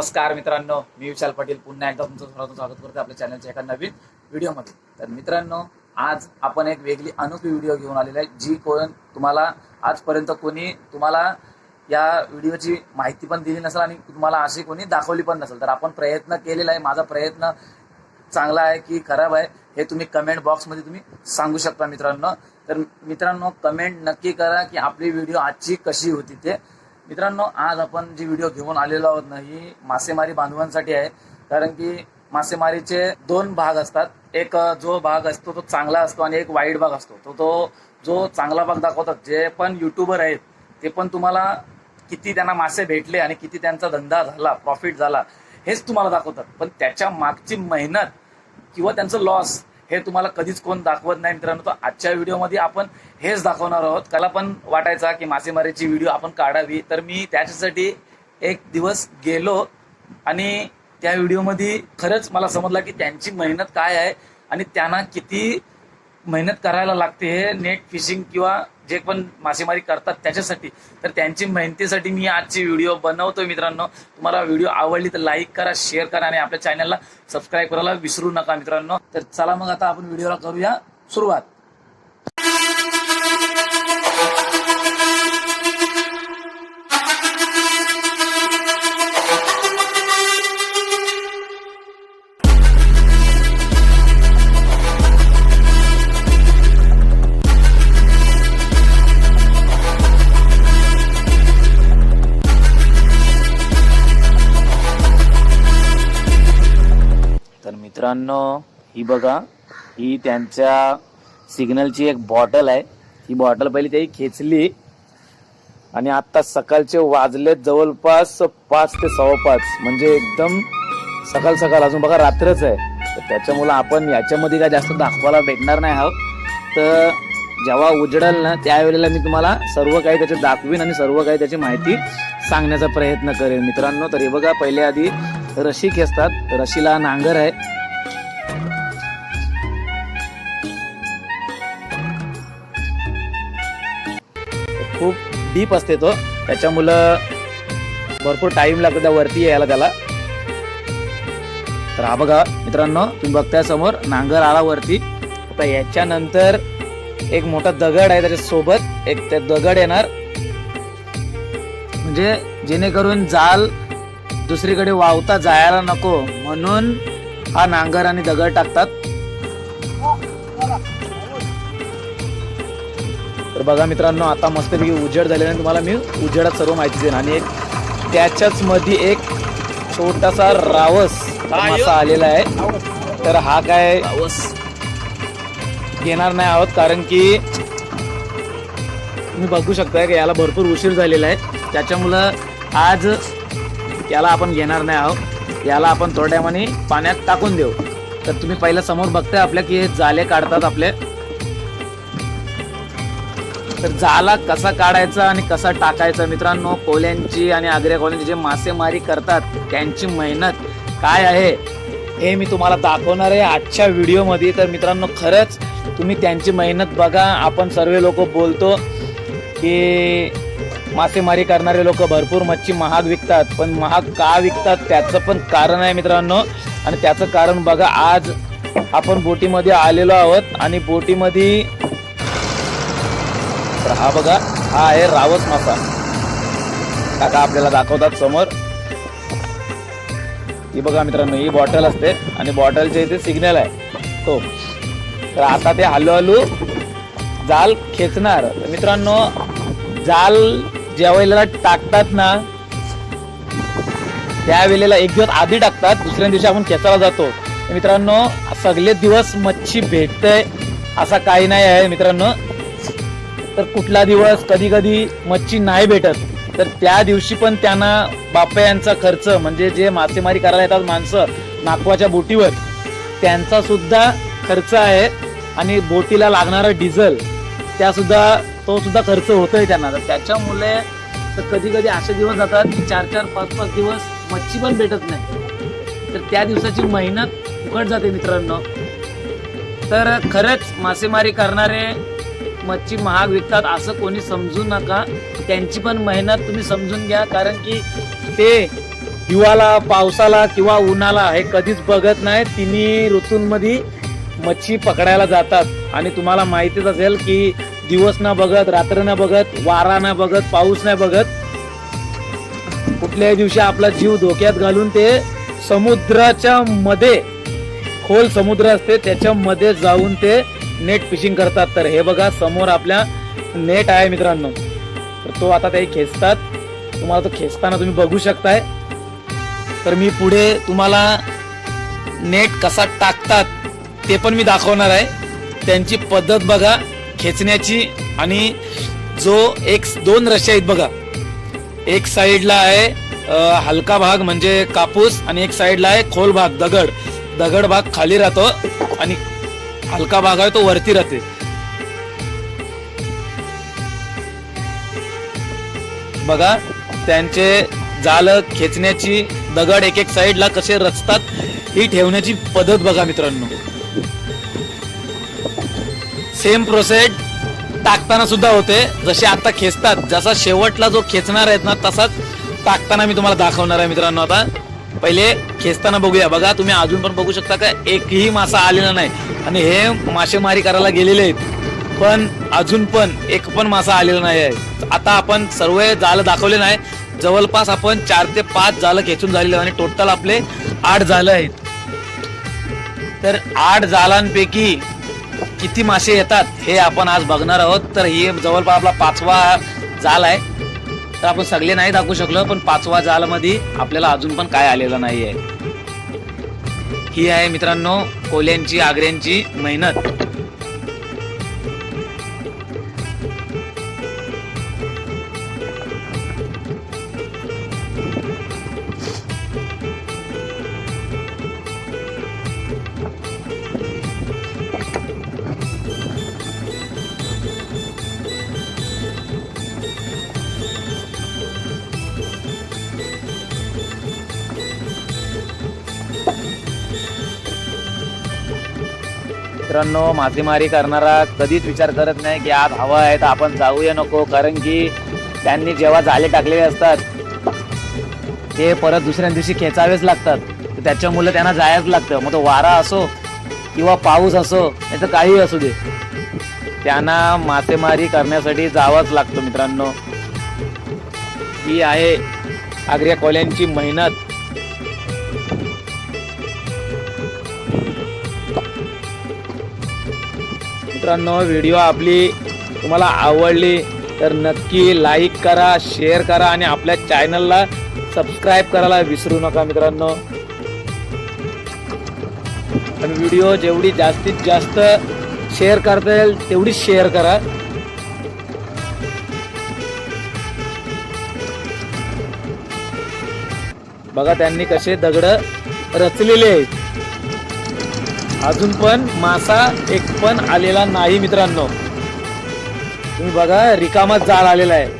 नमस्कार मित्रांनो मी विशाल पाटील. पुन्हा एकदा तुमचं सर्वांचं स्वागत करतो आपल्या चॅनलच्या एका नवीन व्हिडिओमध्ये तर मित्रांनो आज आपण एक वेगळी अनोखी व्हिडिओ घेऊन आलेला आहे जी कोण तुम्हाला आजपर्यंत कोणी तुम्हाला या व्हिडिओची माहिती पण दिली नसेल आणि तुम्हाला अशी कोणी दाखवली पण नसेल. तर आपण प्रयत्न केलेला आहे माझा प्रयत्न चांगला आहे की खराब आहे हे तुम्ही कमेंट बॉक्समध्ये तुम्ही सांगू शकता मित्रांनो. तर मित्रांनो कमेंट नक्की करा की आपली व्हिडिओ आजची कशी होती ते. मित्रांनो आज आपण जी व्हिडिओ घेऊन आलेलो आहोत ना ही मासेमारी बांधवांसाठी आहे. कारण की मासेमारीचे दोन भाग असतात. एक जो भाग असतो तो चांगला असतो आणि एक वाईट भाग असतो. तो तो जो चांगला भाग दाखवतात जे पण युट्यूबर आहेत ते पण तुम्हाला किती त्यांना मासे भेटले आणि किती त्यांचा धंदा झाला प्रॉफिट झाला हेच तुम्हाला दाखवतात. पण त्याच्या मागची मेहनत किंवा त्यांचं लॉस हे तुम्हाला कधीच कोण दाखवत नाही मित्रांनो. तर आजच्या व्हिडिओमध्ये आपण हेच दाखवणार आहोत. त्याला पण वाटायचा की मासेमारीची व्हिडिओ आपण काढावी. तर मी त्याच्यासाठी एक दिवस गेलो आणि त्या व्हिडिओमध्ये खरंच मला समजलं की त्यांची मेहनत काय आहे आणि त्यांना किती मेहनत करायला लागते हे नेट फिशिंग किंवा जे पण मासेमारी करतात त्याच्यासाठी. तर त्यांची मेहनतीसाठी मी आजची व्हिडिओ बनवतोय मित्रांनो. तुम्हाला व्हिडिओ आवडली तर लाईक करा शेअर करा आणि आपल्या चॅनलला सबस्क्राईब करायला विसरू नका मित्रांनो. तर चला मग आता आपण व्हिडिओला करूया सुरुवात. मित्रांनो ही बघा ही त्यांच्या सिग्नलची एक बॉटल आहे. ही बॉटल पहिली त्याही खेचली. आणि आता सकाळचे वाजले जवळपास पाच ते सव्वा पाच म्हणजे एकदम सकाळ सकाळ. अजून बघा रात्रच आहे. तर त्याच्यामुळं आपण याच्यामध्ये काय जास्त दाखवायला भेटणार नाही आहोत. तर जेव्हा उजडल ना त्यावेळेला मी तुम्हाला सर्व काही त्याचे दाखवीन आणि सर्व काही त्याची माहिती सांगण्याचा प्रयत्न करेन. मित्रांनो तर हे बघा पहिल्या आधी रशी खेचतात रशीला नांगर आहे. डीप असते तो. त्याच्यामुळं भरपूर टाइम लागतो त्या वरती यायला त्याला. तर हा बघा मित्रांनो तुम्ही बघताय समोर नांगर आला वरती. आता याच्यानंतर एक मोठा दगड आहे त्याच्या सोबत एक ते दगड येणार. म्हणजे जेणेकरून जाल दुसरीकडे वावता जायला नको. म्हणून हा नांगर आणि दगड टाकतात. तर बघा मित्रांनो आता मस्तपैकी उजेड झालेला. तुम्हाला मी उजेडात सर्व माहिती देईन. आणि एक त्याच्याच मध्ये एक छोटासा रावस मासा आलेला आहे. तर हा काय घेणार नाही आहोत कारण की तुम्ही बघू शकताय की याला भरपूर उशीर झालेला आहे. त्याच्यामुळं आज याला आपण घेणार नाही आहोत. याला आपण थोड्या टायमाने पाण्यात टाकून देऊ. तर तुम्ही पहिल्या समोर बघताय आपल्या की हे जाले काढतात आपले. तर जाला कसा काढायचा आणि कसा टाकायचा? मित्रांनो कोल्यांची आणि आग्र्या कोल्यांची जे मासेमारी करतात त्यांची मेहनत काय आहे हे मी तुम्हाला दाखवणार आहे आजच्या व्हिडिओमध्ये. तर मित्रांनो खरंच तुम्ही त्यांची मेहनत बघा. आपण सर्व लोक बोलतो की मासेमारी करणारे लोक भरपूर मच्छी महाग विकतात पण महाग का विकतात त्याचं पण कारण आहे मित्रांनो. आणि त्याचं कारण बघा आज आपण बोटीमध्ये आलेलो आहोत आणि बोटीमध्ये तर हा बघा हा आहे रावस मासा. काका आपल्याला दाखवतात समोर. ही बघा मित्रांनो ही बॉटल असते आणि बॉटलच्या इथे सिग्नल आहे. तो तर आता ते हळूहळू जाल खेचणार. तर मित्रांनो जाल ज्या वेळेला टाकतात ना त्या वेळेला एक दिवस आधी टाकतात दुसऱ्या दिवशी आपण खेचायला जातो. मित्रांनो सगळे दिवस मच्छी भेटते असा काही नाही आहे मित्रांनो. तर कुठला दिवस कधी कधी मच्छी नाही भेटत. तर त्या दिवशी पण त्यांना बाप्पा यांचा खर्च म्हणजे जे मासेमारी करायला येतात माणसं नागवाच्या बोटीवर त्यांचा सुद्धा खर्च आहे आणि बोटीला लागणारा डिझेल त्यासुद्धा तो सुद्धा खर्च होतोय त्यांना. तर त्याच्यामुळे तर कधी कधी असे दिवस जातात की चार चार पाच पाच दिवस मच्छी पण भेटत नाही. तर त्या दिवसाची मेहनत फुकट जाते मित्रांनो. तर खरंच मासेमारी करणारे मच्छी महाग विकतात असं कोणी समजू नका. त्यांची पण मेहनत तुम्ही समजून घ्या कारण की ते हिवाला पावसाला किंवा उन्हाला हे कधीच बघत नाही तिन्ही ऋतूंमध्ये मच्छी पकडायला जातात. आणि तुम्हाला माहितीच असेल की दिवस न बघत रात्र न बघत वारा न बघत पाऊस नाही बघत कुठल्याही दिवशी आपला जीव धोक्यात घालून ते समुद्राच्या मध्ये खोल समुद्र असते त्याच्यामध्ये जाऊन ते नेट फिशिंग करतात. तर हे बघा समोर आपल्या नेट आहे मित्रांनो. तर तो आता ते खेचतात. तुम्हाला तो खेचताना तुम्ही बघू शकताय. तर मी पुढे तुम्हाला नेट कसा टाकतात ते पण मी दाखवणार आहे. त्यांची पद्धत बघा खेचण्याची आणि जो एक दोन रश्या आहेत बघा. एक साईडला आहे हलका भाग म्हणजे कापूस आणि एक साईडला आहे खोल भाग दगड. दगड भाग खाली राहतो आणि हलका भाग आहे तो वरती राहते. बघा त्यांचे जाल खेचण्याची दगड एक एक साईडला कसे रचतात ही ठेवण्याची पद्धत बघा मित्रांनो. सेम प्रोसेस टाकताना सुद्धा होते जसे आता खेचतात जसा शेवटला जो खेचणार आहेत ना तसाच टाकताना मी तुम्हाला दाखवणार आहे मित्रांनो आता. पहिले खेचताना बघूया. बघा तुम्ही अजून पण बघू शकता का? एकही मासा आलेला नाही. आणि हे मासेमारी करायला गेलेले आहेत. पण अजून पण एक पण मासा आलेला नाही आहे. आता आपण सर्व जाल दाखवले नाही. जवळपास आपण चार ते पाच जालं खेचून झालेले आणि टोटल आपले आठ जालं आहेत. तर आठ जालांपैकी किती मासे येतात हे आपण आज बघणार आहोत. तर ही जवळपास आपला पाचवा जाल आहे. तर आपण सगळे नाही दाखवू शकलो पण पाचवा जाल मध्ये आपल्याला अजून पण काय आलेलं नाही आहे ही आहे मित्रांनो कोल्यांची आग्र्यांची मेहनत. मित्रांनो मासेमारी करणारा कधीच विचार करत नाही की आज हवा आहे तर आपण जाऊया नको कारण की त्यांनी जेव्हा जाले टाकलेले असतात ते परत दुसऱ्या दिवशी खेचावेच लागतात. तर त्याच्यामुळे त्यांना जायच लागतं. मग तो वारा असो किंवा पाऊस असो याचं काहीही काही असू दे. त्यांना मासेमारी करण्यासाठी जावंच लागतं मित्रांनो. ही आहे आग्र्या कोल्यांची मेहनत. मित्रांनो व्हिडिओ आपली तुम्हाला आवडली तर नक्की लाईक करा शेअर करा आणि आपल्या चॅनलला सबस्क्राईब करायला विसरू नका मित्रांनो. आणि व्हिडिओ जेवढी जास्तीत जास्त शेअर करता येईल तेवढीच शेअर करा. बघा त्यांनी कसे दगड रचलेले आहेत. अजून पण मासा एक पण आलेला नाही मित्रांनो. तुम्ही बघा रिकामाच जाळ आलेला आहे.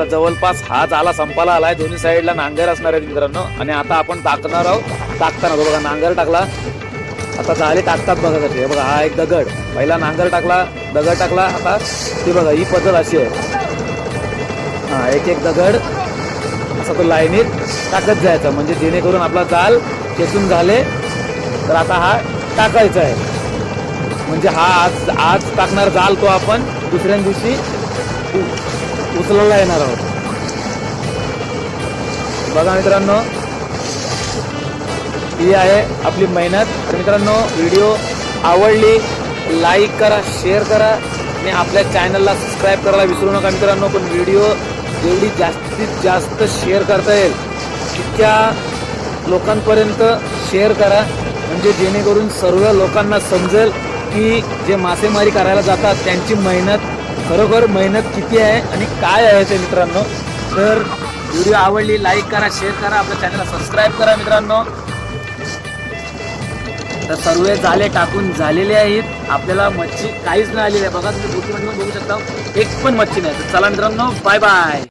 आता जवळपास हा झाला संपाला आलाय. दोन्ही साईडला नांगर असणार आहेत मित्रांनो. आणि आता आपण टाकणार आहोत टाकताना बघा नांगर टाकला. आता झाले टाकतात बघा कसे बघा हा एक दगड. पहिला नांगर टाकला दगड टाकला आता ते बघा ही पद्धत अशी आहे. हा एक एक दगड असा तो लाईनीत टाकत जायचा. म्हणजे जेणेकरून आपला जाल खेचून झाले तर आता हा टाकायचा आहे. म्हणजे हा आज आज टाकणार जाल तो आपण दुसऱ्या दिवशी उचलायला येणार आहोत. बघा मित्रांनो ही आहे आपली मेहनत. तर मित्रांनो व्हिडिओ आवडली लाईक करा शेअर करा आणि आपल्या चॅनलला सबस्क्राईब करायला विसरू नका मित्रांनो पण व्हिडिओ जेवढी जास्तीत जास्त शेअर करता येईल तितक्या लोकांपर्यंत शेअर करा. म्हणजे जेणेकरून सर्व लोकांना समजेल की जे मासेमारी करायला जातात त्यांची मेहनत खरोखर मेहनत किती आहे आणि काय आहे ते मित्रांनो. तर व्हिडिओ आवडली लाईक करा शेअर करा आपल्या चॅनलला सबस्क्राईब करा मित्रांनो. तर सर्व जाले टाकून झालेले आहेत. आपल्याला मच्छी काहीच नाही. आलेली आहे बघा तुम्ही बोटीमध्ये बघू शकता. एक पण मच्छी नाही. तर चला मित्रांनो बाय बाय